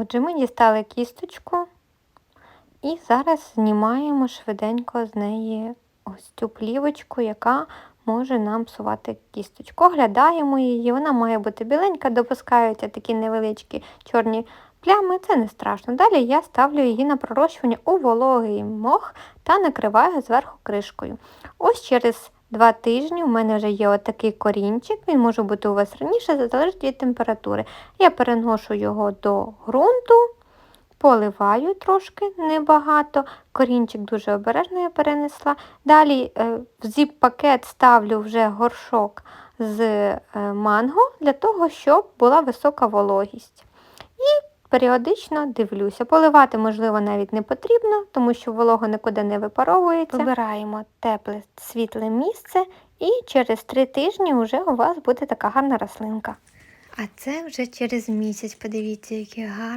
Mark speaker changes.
Speaker 1: Отже, ми дістали кісточку і зараз знімаємо швиденько з неї ось цю плівочку, яка може нам псувати кісточку. Оглядаємо її, вона має бути біленька, допускаються такі невеличкі чорні плями, це не страшно. Далі я ставлю її на пророщування у вологий мох та накриваю зверху кришкою. Ось через два тижні у мене вже є отакий корінчик, він може бути у вас раніше, залежить від температури. Я переношу його до ґрунту, поливаю трошки небагато, корінчик дуже обережно я перенесла. Далі е, в зіп-пакет ставлю вже горшок з е, манго для того, щоб була висока вологість. І періодично дивлюся. Поливати, можливо, навіть не потрібно, тому що волога нікуди не випаровується. Вибираємо тепле світле місце, і через три тижні вже у вас буде така гарна рослинка. А це вже через місяць, подивіться, які гарний.